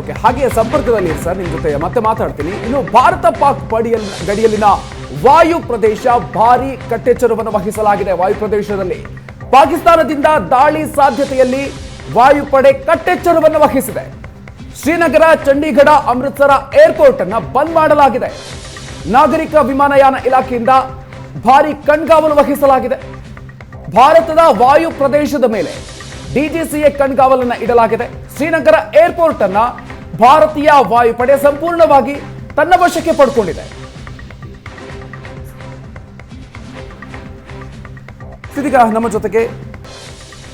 Okay ಹಾಗೆ ಸಂಪರ್ಕದಲ್ಲಿ sir ನಿಮ್ಮ ಜೊತೆ ಮತ್ತೆ ಮಾತಾಡ್ತೀನಿ. ಇನ್ನು ಭಾರತ ಪಾಕ್ ಪಡಿಯಲ್ಲಿ ಗಡಿಯಲ್ಲಿನ ವಾಯು ಪ್ರದೇಶ ಭಾರಿ ಕಟ್ಟೆಚ್ಚರವನ್ನು ವಹಿಸಲಾಗಿದೆ ವಾಯು ಪ್ರದೇಶದಲ್ಲಿ. ಪಾಕಿಸ್ತಾನದಿಂದ ದಾಳಿ ಸಾಧ್ಯತೆಯಲ್ಲಿ ವಾಯುಪಡೆ ಕಟ್ಟೆಚ್ಚರವನ್ನು ವಹಿಸಿದೆ. ಶ್ರೀನಗರ, ಚಂಡೀಗಢ, ಅಮೃತ್ಸರ ಏರ್ಪೋರ್ಟ್ ಅನ್ನ ಬಂದ್ ಮಾಡಲಾಗಿದೆ. ನಾಗರಿಕ ವಿಮಾನಯಾನ ಇಲಾಖೆಯಿಂದ ಭಾರಿ ಕಣ್ಗಾವಲು ವಹಿಸಲಾಗಿದೆ. ಭಾರತದ ವಾಯು ಪ್ರದೇಶದ ಮೇಲೆ ಡಿಜಿಸಿಎ ಕಣ್ಗಾವಲನ್ನ ಇಡಲಾಗಿದೆ. ಶ್ರೀನಗರ ಏರ್ಪೋರ್ಟ್ ಅನ್ನ ಭಾರತೀಯ ವಾಯುಪಡೆ ಸಂಪೂರ್ಣವಾಗಿ ತನ್ನ ವಶಕ್ಕೆ ಪಡ್ಕೊಂಡಿದೆ. ಇದೀಗ ನಮ್ಮ ಜೊತೆಗೆ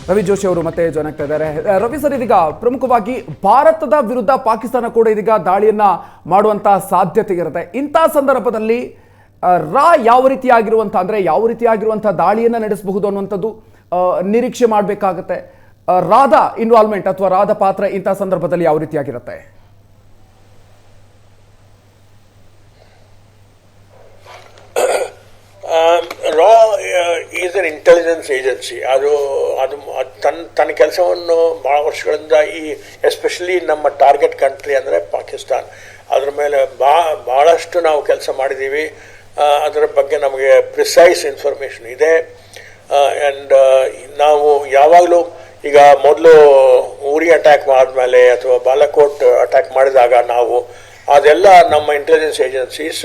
ರವಿ ಜೋಶಿ ಅವರು ಮತ್ತೆ ಜಾಯ್ನ್ ಆಗ್ತಾ ಇದ್ದಾರೆ. ರವಿ ಸರ್, ಇದೀಗ ಪ್ರಮುಖವಾಗಿ ಭಾರತದ ವಿರುದ್ಧ ಪಾಕಿಸ್ತಾನ ಕೂಡ ಇದೀಗ ದಾಳಿಯನ್ನ ಮಾಡುವಂತ ಸಾಧ್ಯತೆ ಇರುತ್ತೆ. ಇಂಥ ಸಂದರ್ಭದಲ್ಲಿ ರಾ ಯಾವ ರೀತಿಯಾಗಿರುವಂಥ ಅಂದ್ರೆ ಯಾವ ರೀತಿಯಾಗಿರುವಂತಹ ದಾಳಿಯನ್ನ ನಡೆಸಬಹುದು ಅನ್ನುವಂಥದ್ದು ನಿರೀಕ್ಷೆ ಮಾಡಬೇಕಾಗತ್ತೆ. ರಾದ ಇನ್ವಾಲ್ವ್ಮೆಂಟ್ ಅಥವಾ ರಾದ ಪಾತ್ರ ಇಂಥ ಸಂದರ್ಭದಲ್ಲಿ ಯಾವ ರೀತಿಯಾಗಿರುತ್ತೆ ರಾ ಈಸ್ ಅನ್ ಇಂಟೆಲಿಜೆನ್ಸ್ ಏಜೆನ್ಸಿ ಅದು ಅದು ತನ್ನ ತನ್ನ ಕೆಲಸವನ್ನು ಭಾಳ ವರ್ಷಗಳಿಂದ ಈ ಎಸ್ಪೆಷಲಿ ನಮ್ಮ ಟಾರ್ಗೆಟ್ ಕಂಟ್ರಿ ಅಂದರೆ ಪಾಕಿಸ್ತಾನ್. ಅದ್ರ ಮೇಲೆ ಬಾ ಭಾಳಷ್ಟು ನಾವು ಕೆಲಸ ಮಾಡಿದ್ದೀವಿ. ಅದರ ಬಗ್ಗೆ ನಮಗೆ ಪ್ರಿಸೈಸ್ ಇನ್ಫಾರ್ಮೇಷನ್ ಇದೆ. ಆ್ಯಂಡ್ ನಾವು ಯಾವಾಗಲೂ ಈಗ ಮೊದಲು ಊರಿ ಅಟ್ಯಾಕ್ ಆದಮೇಲೆ ಅಥವಾ ಬಾಲಕೋಟ್ ಅಟ್ಯಾಕ್ ಮಾಡಿದಾಗ ನಾವು ಅದೆಲ್ಲ ನಮ್ಮ ಇಂಟೆಲಿಜೆನ್ಸ್ ಏಜೆನ್ಸೀಸ್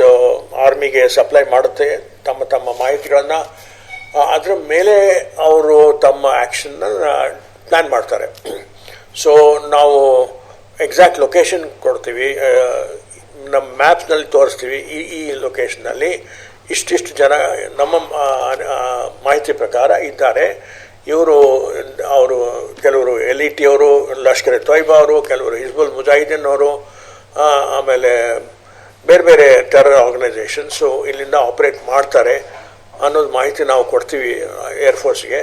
ಆರ್ಮಿಗೆ ಸಪ್ಲೈ ಮಾಡುತ್ತೆ, ತಮ್ಮ ತಮ್ಮ ಮಾಹಿತಿಗಳನ್ನು. ಅದರ ಮೇಲೆ ಅವರು ತಮ್ಮ ಆ್ಯಕ್ಷನ್ನ ಪ್ಲ್ಯಾನ್ ಮಾಡ್ತಾರೆ. ಸೊ ನಾವು ಎಕ್ಸಾಕ್ಟ್ ಲೊಕೇಶನ್ ಕೊಡ್ತೀವಿ ನಮ್ಮ ಮ್ಯಾಪ್ನಲ್ಲಿ ತೋರಿಸ್ತೀವಿ, ಈ ಈ ಲೊಕೇಶನ್ನಲ್ಲಿ ಇಷ್ಟಿಷ್ಟು ಜನ, ನಮ್ಮ ಮಾಹಿತಿ ಪ್ರಕಾರ ಇದ್ದಾರೆ. ಇವರು, ಅವರು, ಕೆಲವರು ಎಲ್ ಇ ಟಿ ಅವರು, ಲಷ್ಕರ್ ಎ ತೊಯ್ಬಾ ಅವರು, ಕೆಲವರು ಹಿಜ್ಬುಲ್ ಮುಜಾಹಿದ್ದೀನ್ ಅವರು ಆಮೇಲೆ ಬೇರೆ ಬೇರೆ ಟೆರರ್ ಆರ್ಗನೈಸೇಷನ್ಸು ಇಲ್ಲಿಂದ ಆಪ್ರೇಟ್ ಮಾಡ್ತಾರೆ. ಅನ್ನೋದು ಮಾಹಿತಿ ನಾವು ಕೊಡ್ತೀವಿ ಏರ್ಫೋರ್ಸ್ಗೆ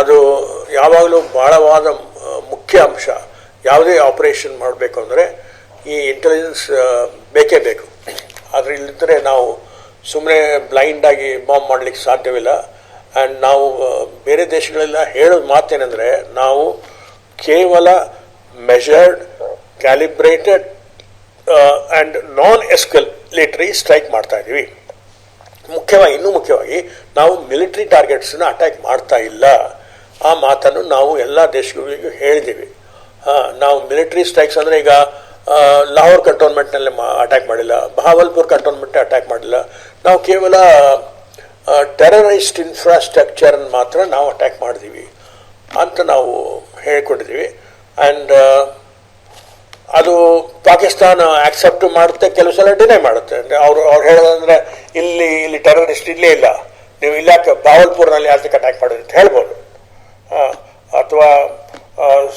ಅದು ಯಾವಾಗಲೂ ಭಾಳವಾದ ಮುಖ್ಯ ಅಂಶ. ಯಾವುದೇ ಆಪರೇಷನ್ ಮಾಡಬೇಕು ಅಂದರೆ ಈ ಇಂಟೆಲಿಜೆನ್ಸ್ ಬೇಕೇ ಬೇಕು. ಆದರೆ ಇಲ್ಲಿದ್ದರೆ ನಾವು ಸುಮ್ಮನೆ ಬ್ಲೈಂಡಾಗಿ ಬಾಂಬ್ ಮಾಡಲಿಕ್ಕೆ ಸಾಧ್ಯವಿಲ್ಲ. ಆ್ಯಂಡ್ ನಾವು ಬೇರೆ ದೇಶಗಳೆಲ್ಲ ಹೇಳೋದು ಮಾತೇನೆಂದರೆ, ನಾವು ಕೇವಲ measured calibrated and non escalatory strike ಮಾಡ್ತಾ ಇದ್ದೀವಿ. ಮುಖ್ಯವಾಗಿ, ಇನ್ನೂ ಮುಖ್ಯವಾಗಿ ನಾವು ಮಿಲಿಟರಿ ಟಾರ್ಗೆಟ್ಸನ್ನು ಅಟ್ಯಾಕ್ ಮಾಡ್ತಾ ಇಲ್ಲ. ಆ ಮಾತನ್ನು ನಾವು ಎಲ್ಲ ದೇಶಗಳಿಗೂ ಹೇಳಿದ್ದೀವಿ. ಹಾಂ ನಾವು ಮಿಲಿಟರಿ ಸ್ಟ್ರೈಕ್ಸ್ ಅಂದರೆ ಈಗ ಲಾಹೋರ್ ಕಂಟೋನ್ಮೆಂಟ್ನಲ್ಲಿ ಮಾ, ಅಟ್ಯಾಕ್ ಮಾಡಿಲ್ಲ ಬಹಾವಲ್ಪುರ್ ಕಂಟೋನ್ಮೆಂಟ್ ಅಟ್ಯಾಕ್ ಮಾಡಿಲ್ಲ. ನಾವು ಕೇವಲ ಟೆರರಿಸ್ಟ್ ಇನ್ಫ್ರಾಸ್ಟ್ರಕ್ಚರನ್ನು ಮಾತ್ರ ನಾವು ಅಟ್ಯಾಕ್ ಮಾಡಿದ್ದೀವಿ ಅಂತ ನಾವು ಹೇಳ್ಕೊಟ್ಟಿದ್ದೀವಿ ಆ್ಯಂಡ್ ಅದು ಪಾಕಿಸ್ತಾನ ಆಕ್ಸೆಪ್ಟ್ ಮಾಡುತ್ತೆ ಕೆಲವು ಸಲ ಡಿನೈ ಮಾಡುತ್ತೆ. ಅಂದರೆ ಅವರು ಅವ್ರು ಹೇಳೋದಂದ್ರೆ, ಇಲ್ಲಿ ಇಲ್ಲಿ ಟೆರರಿಸ್ಟ್ ಇಲ್ಲೇ ಇಲ್ಲ. ನೀವು ಇಲ್ಲಾಕೆ ಬಾವಲ್ಪುರ್ನಲ್ಲಿ ಯಾತಕ್ಕೆ ಅಟ್ಯಾಕ್ ಮಾಡಿದ್ರಿ ಅಂತ ಹೇಳ್ಬೋದು. ಅಥವಾ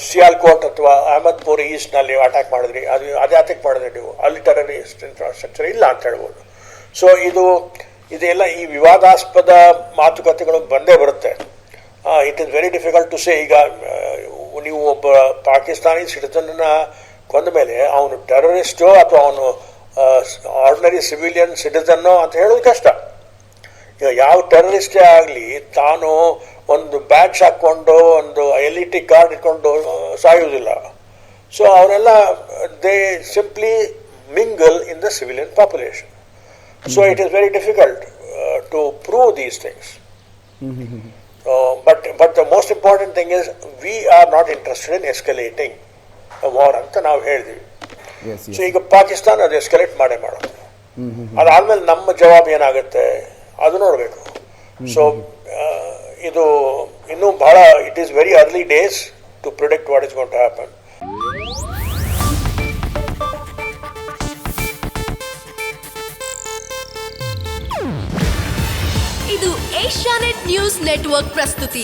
ಸಿಯಾಲ್ಕೋಟ್ ಅಥವಾ ಅಹಮದ್ಪುರ್ ಈಸ್ಟ್ನಲ್ಲಿ ಅಟ್ಯಾಕ್ ಮಾಡಿದ್ರಿ, ಅದು ಅದು ಮಾಡಿದ್ರಿ ನೀವು. ಅಲ್ಲಿ ಟೆರರಿಸ್ಟ್ ಇನ್ಫ್ರಾಸ್ಟ್ರಕ್ಚರ್ ಇಲ್ಲ ಅಂತ ಹೇಳ್ಬೋದು. ಸೊ ಇದು ಇದೆಲ್ಲ ಈ ವಿವಾದಾಸ್ಪದ ಮಾತುಕತೆಗಳು ಬಂದೇ ಬರುತ್ತೆ. It is very difficult to say ಈಗ ನೀವು ಒಬ್ಬ ಪಾಕಿಸ್ತಾನಿ ಸಿಟಿಸನ್ನ ಕೊಂದ ಮೇಲೆ ಅವನು ಟೆರರಿಸ್ಟೋ ಅಥವಾ ಅವನು ಆರ್ಡಿನರಿ ಸಿವಿಲಿಯನ್ ಸಿಟಿಸನ್ನೋ ಅಂತ ಹೇಳೋದು ಕಷ್ಟ. ಈಗ ಯಾವ ಟೆರರಿಸ್ಟೇ ಆಗಲಿ ತಾನು ಒಂದು ಬ್ಯಾಚ್ ಹಾಕ್ಕೊಂಡು ಒಂದು ಎಲ್ ಇ ಟಿ ಕಾರ್ಡ್ ಇಟ್ಕೊಂಡು ಸಾಯುವುದಿಲ್ಲ. ಸೊ ಅವರೆಲ್ಲ they simply mingle in the civilian population so it is very difficult to prove these things but but the most important thing is we are not interested in escalating war ಅಂತ ನಾವು ಹೇಳಿದ್ವಿ. S so ಈಗ ಪಾಕಿಸ್ತಾನ ಅದು escalate ಮಾಡೇ ಮಾಡೋದು. ಅದಾದ್ಮೇಲೆ ನಮ್ಮ ಜವಾಬ್ ಏನಾಗುತ್ತೆ? ಅದು ನೋಡಬೇಕು. ಸೊ ಇದು ಇನ್ನೂ ಬಹಳ it is very early days to product what is gonna happen ಇದು ಏಷ್ಯಾನೆಟ್ ನ್ಯೂಸ್ ನೆಟ್ವರ್ಕ್ ಪ್ರಸ್ತುತಿ.